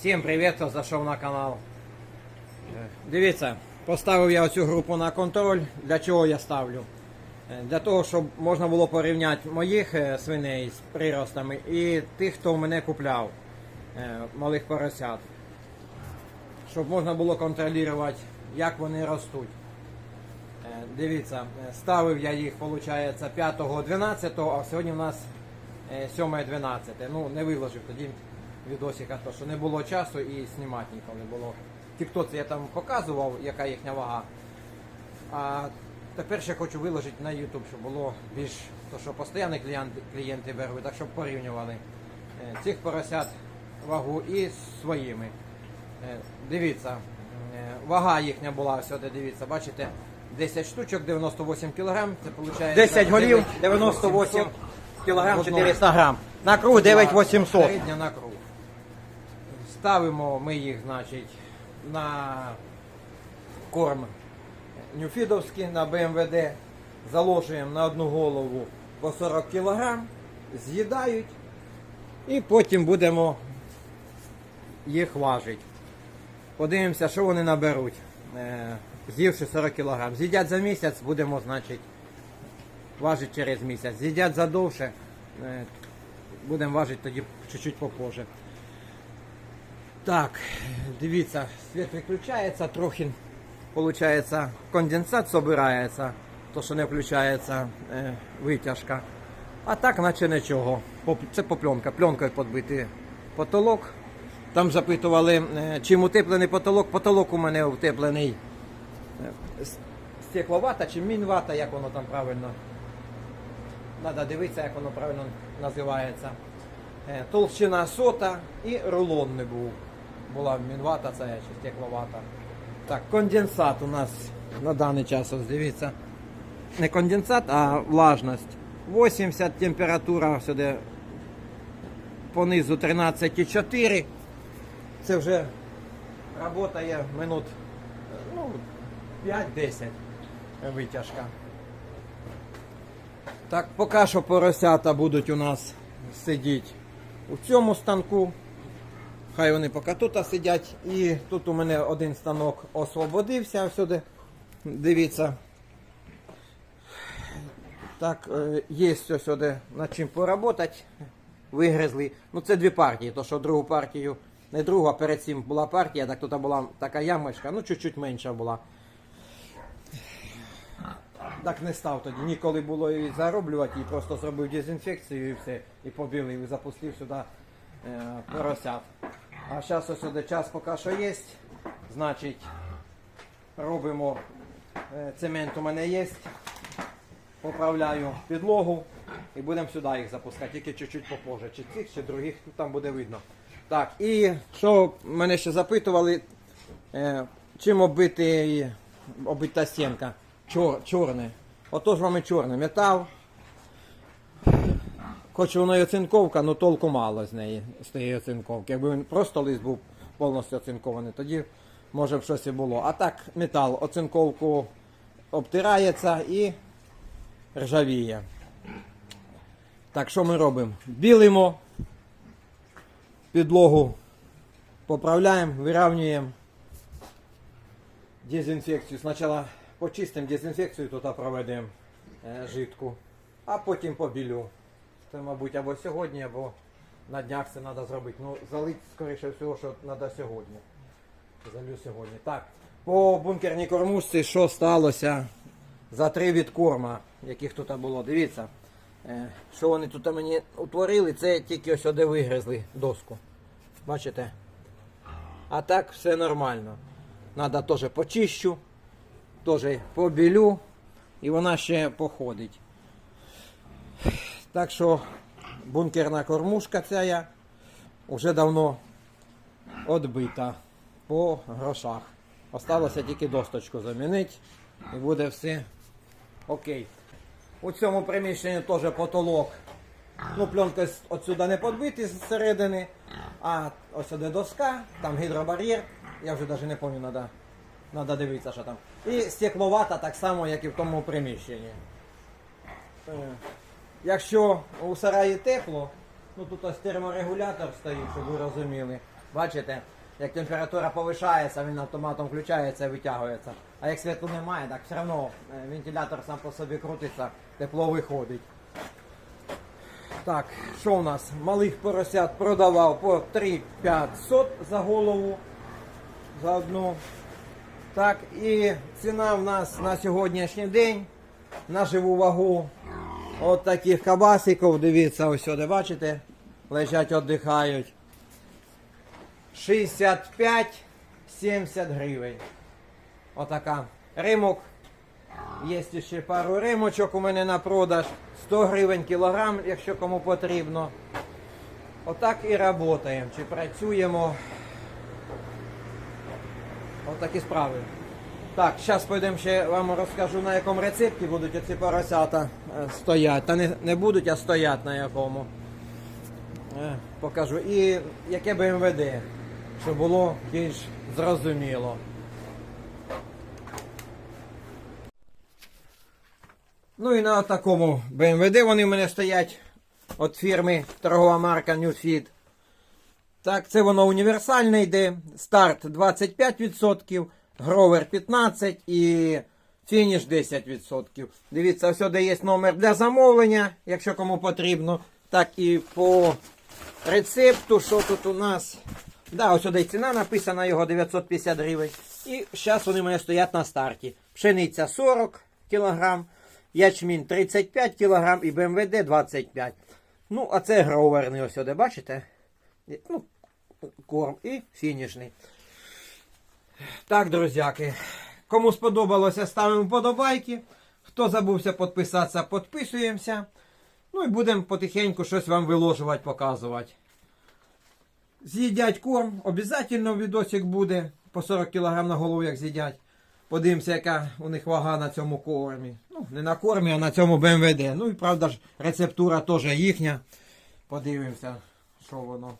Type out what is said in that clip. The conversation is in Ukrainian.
Всім привіт, хто зайшов на канал. Е, Дивіться, поставив я оцю групу на контроль. Для чого я ставлю? Е, Для того, щоб можна було порівняти моїх е, свиней з приростами і тих, хто в мене купляв малих поросят. Щоб можна було контролювати, як вони ростуть. Дивіться, ставив я їх, виходить, 5-12, а сьогодні в нас 7-12. Ну, не виложив тоді відосика, то що не було часу і знімати ніколи було. В Тіктоці я там показував, яка їхня вага. А тепер ще хочу виложити на YouTube, щоб було більш то, що постійні клієнти, клієнти беруть, так щоб порівнювали е, цих поросят вагу і своїми. Е, Дивіться, е, вага їхня була сюди, дивіться, бачите, 10 штучок, 98 кг, це виходить... 10 голів, 98 кілограм, в одному. 400 грам. На круг 9800. Середня на круг. Ставимо ми їх, значить, на корм нюфідовський, на БМВД. Заложуємо на одну голову по 40 кг, з'їдають. І потім будемо їх важити. Подивимося, що вони наберуть. Е, З'ївши 40 кг. З'їдять за місяць, будемо, значить, важити через місяць. З'їдять задовше, е, будемо важити тоді чуть-чуть попозже. Так, дивіться, світ виключається, трохи виходить, конденсат собирається, то що не включається е, витяжка. А так, наче нічого. Це попленка, пленкою підбитий потолок. Там запитували, е, чим утеплений потолок. Потолок у мене утеплений е, стекловата чи мінвата, як воно там правильно. Треба дивитися, як воно правильно називається. Е, Толщина сота і рулон не був. Була мінвата, це чи стекловата. Так, конденсат у нас на даний час, ось дивіться. Не конденсат, а влажність. 80 температура сюди понизу 13,4. Це вже працює минут ну, 5-10 витяжка. Так, поки що поросята будуть у нас сидіти у цьому станку. Хай вони поки тут сидять. І тут у мене один станок освободився всюди. Дивіться. Так, е, є ось сюди над чим поработати. Вигризли. Ну це дві партії, то що другу партію, не другу, а перед цим була партія, так тут була така ямочка, ну чуть-чуть менша була. Так не став тоді. Ніколи було і зароблювати, і просто зробив дезінфекцію і все. І побілив, і запустив сюди поросят. А зараз ось сюди час поки що є. Значить, робимо е, цемент у мене є. Поправляю підлогу і будемо сюди їх запускати, тільки чуть-чуть попозже. Чи цих, чи других, там буде видно. Так, і що мене ще запитували, е, чим оббити, оббита стінка? Чор, чорне. Отож вам і чорне. Метал. Хоч воно і оцинковка, але толку мало з неї, з тієї оцинковки. Якби він просто лист був повністю оцинкований, тоді може б щось і було. А так метал оцинковку обтирається і ржавіє. Так, що ми робимо? Білимо підлогу, поправляємо, вирівнюємо дезінфекцію. Спочатку почистимо дезінфекцію, тут проведемо е, жидку, а потім побілю. Це, мабуть, або сьогодні, або на днях це треба зробити. Ну, залить, скоріше всього, що треба сьогодні. Залю сьогодні. Так, по бункерній кормушці, що сталося за три від корма, яких тут було. Дивіться, е, що вони тут мені утворили, це тільки ось сюди вигризли доску. Бачите? А так все нормально. Надо теж почищу, теж побілю, і вона ще походить. Так що бункерна кормушка ця вже давно відбита по грошах. Осталося тільки досточку замінити і буде все окей. У цьому приміщенні теж потолок. Ну, пленка отсюди не підбитий зсередини, а ось сюди доска, там гідробар'єр. Я вже навіть не пам'ятаю, треба надо дивитися, що там. І стекловата так само, як і в тому приміщенні. Якщо у сараї тепло, ну тут ось терморегулятор стоїть, щоб ви розуміли. Бачите, як температура повишається, він автоматом включається і витягується. А як світла немає, так все одно е, вентилятор сам по собі крутиться, тепло виходить. Так, що у нас? Малих поросят продавав по 3500 за голову за одну. Так, і ціна в нас на сьогоднішній день на живу вагу от таких кабасиків, дивіться, ось сюди, бачите, лежать, віддихають. 65-70 гривень. Отака. Римок. Є ще пару римочок у мене на продаж. 100 гривень кілограм, якщо кому потрібно. Отак і працюємо. Чи працюємо. Отакі справи. Так, зараз пойдемо ще вам розкажу на якому рецепті будуть оці поросята е, стоять. Та не, не будуть, а стоять на якому. Е, Покажу. І яке БМВД, щоб було більш зрозуміло. Ну і на такому БМВД вони в мене стоять від фірми торгова марка Newfeed. Так, це воно універсальне йде. Старт 25%, гровер 15% і фініш 10%. Дивіться, де є номер для замовлення, якщо кому потрібно. Так і по рецепту, що тут у нас. Да, ось сюди ціна написана його 950 гривень. І зараз вони мене стоять на старті. Пшениця 40 кг, ячмінь 35 кг і БМВД 25 Ну, а це гроверний ось сюди, бачите? Ну, корм і фінішний. Так, друзяки. Кому сподобалося, ставимо вподобайки. Хто забувся підписатися, підписуємося. Ну і будемо потихеньку щось вам виложувати, показувати. З'їдять корм, обов'язково відосик буде. По 40 кг на голову, як з'їдять. Подивимося, яка у них вага на цьому кормі. Ну, не на кормі, а на цьому БМВД. Ну і правда ж, рецептура теж їхня. Подивимося, що воно.